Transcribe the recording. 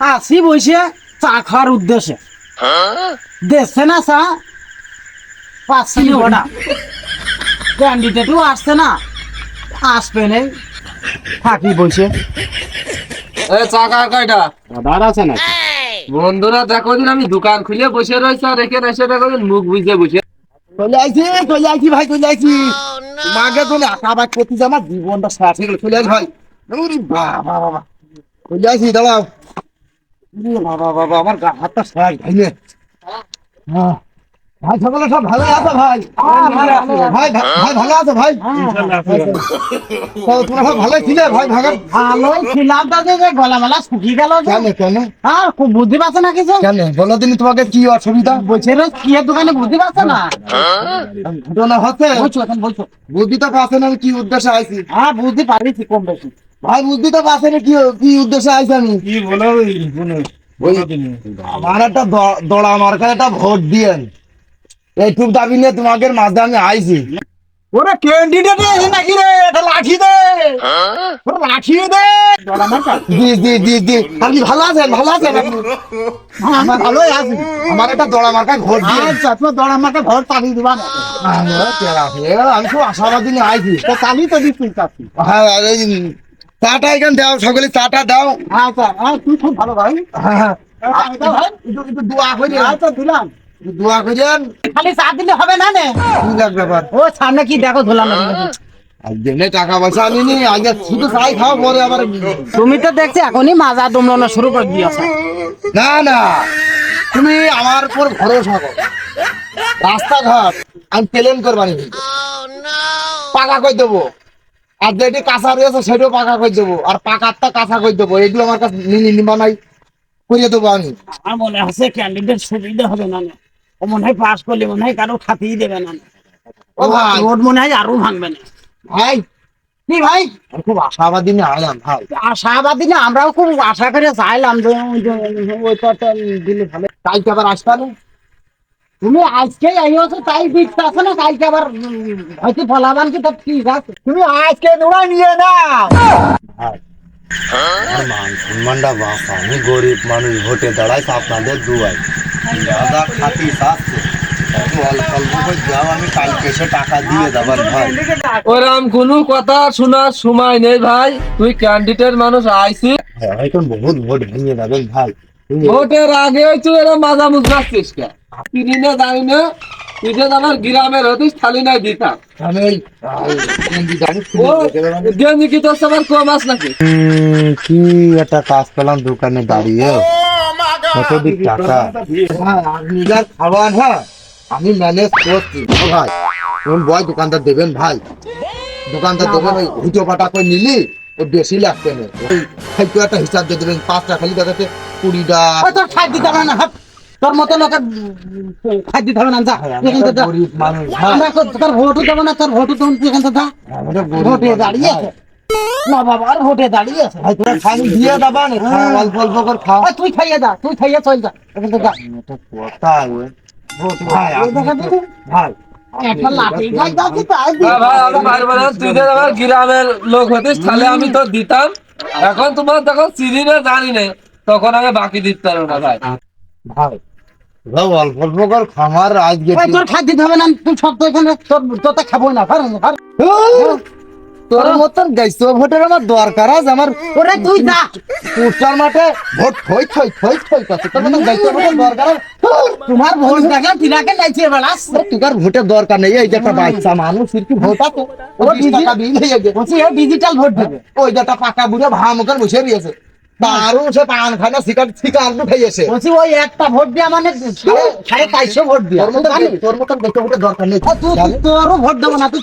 আসি বসে চা খাওয়ার উদ্দেশ্যে। দেখছে না চা? পাচ্ছি না ওটা? ক্যান্ডিডেটও আসছে না। আসবে নেই। থাকি বসে এ চাকা কয়টা? দাঁড় আছে না বন্ধুরা দেখো দিন আমি দোকান খুলে বসে রয়েছে আর এখানে এসে দেখো দিন মুখ বুঝে বসে। চলে আইছি চলে আইছি ভাই চলে আইছি। করতে যে আমার জীবনটা শেষ হয়ে গেল। চলে আইছি ভাই। বাবা বাবা চলে আইছি দাঁড়াও। ওরে বাবা বাবা আমার গা হাতটা হ্যাঁ। ভাই সকলে সব ভালো আছো ভাই? ভাই ভাই ভালো আছো ভাই? তোমরা সব ভালো ছিলে ভাই ভালো ছিলাম যে গলা মালা শুকিয়ে গেল কেন কেন? আর বুদ্ধি পাচ্ছে না কিছু? কেন? বলো দিন তোমাকে কি অসুবিধা? বলছে রে কি দোকানে বুদ্ধি পাচ্ছে না? ঘটনা হচ্ছে বলছো এখন বলছো। বুদ্ধি তো পাচ্ছে না আমি কি উদ্দেশ্যে আইছি? হ্যাঁ বুদ্ধি পারিছি কম বেশি। ভাই বুদ্ধি তো পাচ্ছে না কি কি উদ্দেশ্যে আইছি আমি। কি বলো ওই আমার একটা দড়া মার্কার একটা ভোট দিয়েন এইটুক দাবি নিয়ে তোমাকে মাঝে আমি আইছি। ওরে ক্যান্ডিডেট এসে নাকি রে? এটা লাঠি দে। ওরে লাঠি দে। জি জি জি জি আপনি ভালো আছেন? ভালো আছেন? আমার আছি। আমার একটা দড়া মার্কায় ভোট দিয়ে আচ্ছা তোমার দড় আমাকে ঘর চালিয়ে দিবা না। আমি খুব আশাবাদী নিয়ে আইছি। তো চালিয়ে তো দিচ্ছি হ্যাঁ চাটা এখানে দাও সকলে চাটা দাও। আচ্ছা হ্যাঁ তুই খুব ভালো ভাই। হ্যাঁ হ্যাঁ। আচ্ছা দোয়া করে আচ্ছা দিলাম। দোয়া করেন খালি চা দিলে হবে না নে? কি লাগবে ব্যাপার? ও সামনে কি দেখো ধুলাম টাকা পয়সা আনিনি আগে শুধু চাই খাও পরে আবার তুমি তো দেখছি এখনই মাজা দমলানো শুরু করে দিয়েছ। না না। তুমি আমার উপর ভরসা করো। রাস্তাঘাট আমি প্লেন করবানি পাকা করে দেবো। আর যেটি কাঁচা রয়েছে সেটাও পাকা করে দেবো। আর পাকারটা কাঁচা করে দেবো। এগুলো আমার কাছে নিবা নাই করে দেবো আমি। আমার মনে হচ্ছে ক্যান্ডিডেট সুবিধা হবে না না। ও মনে হয় পাস করলে মনে হয় কারও খাতেই দেবে না না। ও ভাই। রোড মনে হয় আরও ভাঙবে না। ভাই কি ভাই? খুব আশাবাদী নিয়ে আইলাম ভাই। আশাবাদী না আমরাও খুব আশা করে চাইলাম যে ওই দিলে ভালো। কালকে আবার আসতে না তুমি আজকে এই হচ্ছে তাই দিতে আছে না কালকে আবার হয়তো ফলাবান কি তো ঠিক আছে তুমি আজকে দৌড়া নিয়ে না মান সম্মানটা আমি গরিব মানুষ ভোটে দাঁড়াইছে আপনাদের দুয়াই দাদা খাতি ভাই। ওরম কোনো কথা শোনার সময় নেই ভাই। তুই ক্যান্ডিডেট মানুষ আইসি হ্যাঁ এখন বহুত ভোট ভেঙে যাবেন ভাই। ভোটের আগে তুই এরা মাজা মুখাচ্ছিস কে? তিনি না জানি না তুই যে আমার গ্রামের হতিস খালি নাই দিতাম গেঞ্জি কি তোর সবার কম আস নাকি? কি একটা কাজ পেলাম দোকানে দাঁড়িয়ে। কত দিক টাকা? হ্যাঁ খাবার হ্যাঁ আমি ম্যানেজ করছি। ভাই কোন বয় দোকানদার দেবেন ভাই? দোকানদার দেবেন ওই হুটো পাটা করে নিলি? বেশি লাগবে না। একটা হিসাব দিয়ে দেবেন পাঁচটা খালি দেখাচ্ছে কুড়িটা তোর খাই দিতে হবে না হাট তোর মতো লোকের খাই দিতে হবে না যা। গরিব মানুষ হ্যাঁ। কো- তোর ভোটও দেবো না তোর ভোটও তুই এখান থেকে যা। ভোটে দাঁড়িয়ে আছে। না বাবা আর ভোটে দাঁড়িয়ে আছে। ভাই দিয়ে দেবা না অল্প অল্প করে খাও। তুই খাইয়ে যা তুই খাইয়ে চল যা এখান থেকে যা। কথা? ভাই তাই হ্যাঁ আমার গ্রামের লোক হতিস তাহলে আমি তো দিতাম। এখন তোমার তখন চিনি না জানি না তখন আমি বাকি দিতে পারব না ভাই। ভাই ভাই অল্প অল্প করে খামার আজকে তোর খাদ্য দিতে হবে না তুই সব তো এখানে তোর তোতে খাব না ফার তোর মতন গাইছো ভোটের আমার দরকার আছে আমার ওরে তুই যা। পোস্টার মাঠে ভোট থই থই থই থই করছে। তোর মতন গাইছো ভোটের দরকার তোমার ভোট দেখে তিনাকে নাইছে বেড়াস তোর ভোটের দরকার নেই এই যে একটা বাচ্চা মানুষ কি ভোট আছে? ও টাকা বিল হয়ে গেছে। ও ডিজিটাল ভোট দেবে। ওই যে একটা পাকা বুড়ে ভামুকার বসে রয়েছে। তারও সে পান খায় না সিগারেট সিগারেট উঠাইছে বলছি ওই একটা ভোট দিয়ে মানে সাড়ে- চারশো ভোট দিয়ে। তোর মতন তোর মতন ভোটের দরকার নেই। তোরও ভোট দেবো না তুই।